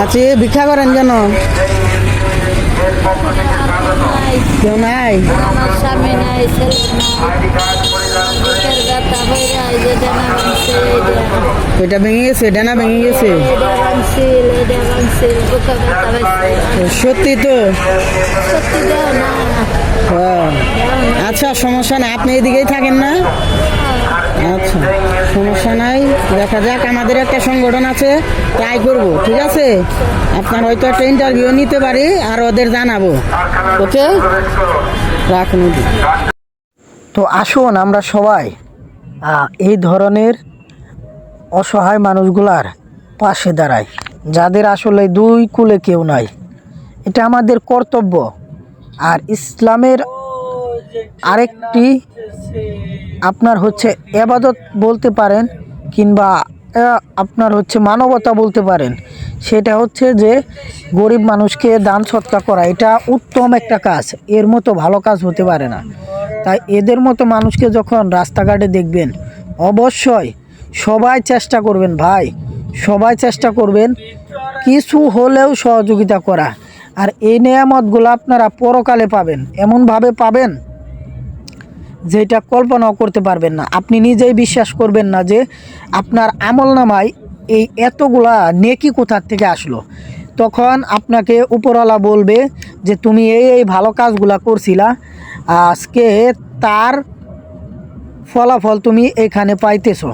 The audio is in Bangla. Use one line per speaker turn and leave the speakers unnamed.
চাচি ভিক্ষা করেন কেন? কেউ নাই?
আমার স্বামী নাই হয়ে
ওইটা ভেঙে গেছে ডানা ভেঙে গেছে?
এটা এটা
সত্যি তো?
না।
হ্যাঁ। আচ্ছা সমস্যা নাই। আপনি এদিকেই থাকেন না? আচ্ছা। সমস্যা নাই। দেখা যাক, আমাদের একটা সংগঠন আছে ট্রাই করব, ঠিক আছে? আপনার হয়তো একটা ইন্টারভিউ নিতে পারি, আর ওদের জানাব। ওকে? রাখুন তো আসুন আমরা সবাই এই ধরনের অসহায় মানুষগুলার পাশে দাঁড়াই। যাদের আসলে দুই কুলে কেউ নাই। এটা আমাদের কর্তব্য। আর ইসলামের আরেকটি আপনার হচ্ছে এবাদত বলতে পারেন কিংবা আপনার হচ্ছে মানবতা বলতে পারেন, সেটা হচ্ছে যে গরিব মানুষকে দান সৎকার করা, এটা উত্তম একটা কাজ, এর মতো ভালো কাজ হতে পারে না। তাই এদের মতো মানুষকে যখন রাস্তাঘাটে দেখবেন, অবশ্যই সবাই চেষ্টা করবেন ভাই, সবাই চেষ্টা করবেন কিছু হলেও সহযোগিতা করা। আর এই নিয়ামতগুলো আপনারা পরকালে পাবেন, এমনভাবে পাবেন যেটা কল্পনাও করতে পারবেন না। আপনি নিজেই বিশ্বাস করবেন না যে আপনার আমল নামায় এই এতগুলা নেকি কোথার থেকে আসলো। তখন আপনাকে উপরওয়ালা বলবে যে, তুমি এই এই ভালো কাজগুলা করছিলা, আজকে তার ফলাফল তুমি এখানে পাইতেছো।